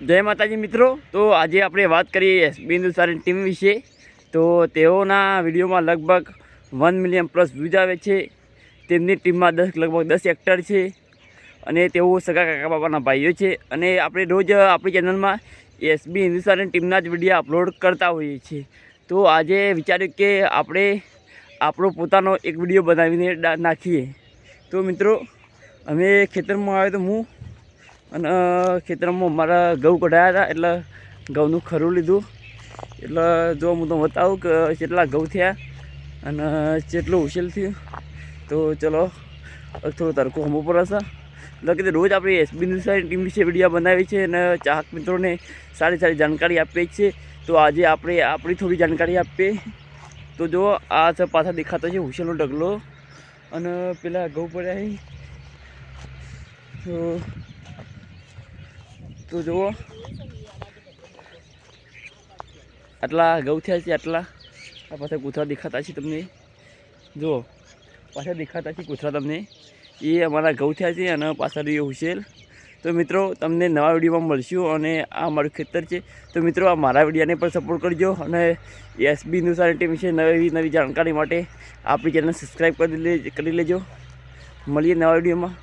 જય માતાજી મિત્રો. તો આજે આપણે વાત કરીએ એસબી હિન્દુસ્તાની ટીમ વિશે. તો તેઓના વિડીયોમાં લગભગ વન મિલિયન પ્લસ વ્યૂઝ આવે છે. તેમની ટીમમાં દસ, લગભગ દસ એક્ટર છે અને તેઓ સગા કાકા બાબાના ભાઈઓ છે. અને આપણે રોજ આપણી ચેનલમાં એસબી હિન્દુસ્તાની ટીમના જ વીડિયો અપલોડ કરતા હોઈએ છીએ. તો આજે વિચાર્યું કે આપણે આપણો પોતાનો એક વીડિયો બનાવીને નાખીએ. તો મિત્રો, અમે ખેતરમાં આવ્યો તો હું અને ખેતરમાં મારા ઘઉં કઢાયા હતા એટલે ઘઉંનું ખરું લીધું. એટલે જો હું તો બતાવું કે કેટલા ઘઉં થયા અને કેટલું ઉછેલ થયું, તો ચલો થોડો તડકો હમો પર હશે. એટલે કે રોજ આપણે એસબીની ન્યૂઝ ટીમ વિશે વિડીયા બનાવી છે અને ચાહક મિત્રોને સારી સારી જાણકારી આપીએ છીએ. તો આજે આપણે આપણી થોડી જાણકારી આપીએ. તો જો, આ પાછા દેખાતો છે હુસેનનો ઢગલો. અને પેલા ઘઉં પડ્યા તો તો જુઓ. આટલા ગૌ થયા છે, આટલા. આ પાછા કૂતરા દેખાતા છે તમને. જુઓ. પાછા દેખાતા છે કૂતરા તમને. એ અમારા ગૌ થયા છે અને પાછળ એ હુસેલ તો મિત્રો, તમને નવા વિડીયોમાં મળશું અને આ મારું ખેતર છે. તો મિત્રો, આ મારા વિડીયાને પણ સપોર્ટ કરજો અને એસબી ન્યૂઝ આર ટીમ વિશે નવી નવી જાણકારી માટે આપણી ચેનલ સબસ્ક્રાઈબ કરી લેજો. મળીએ નવા વિડીયોમાં.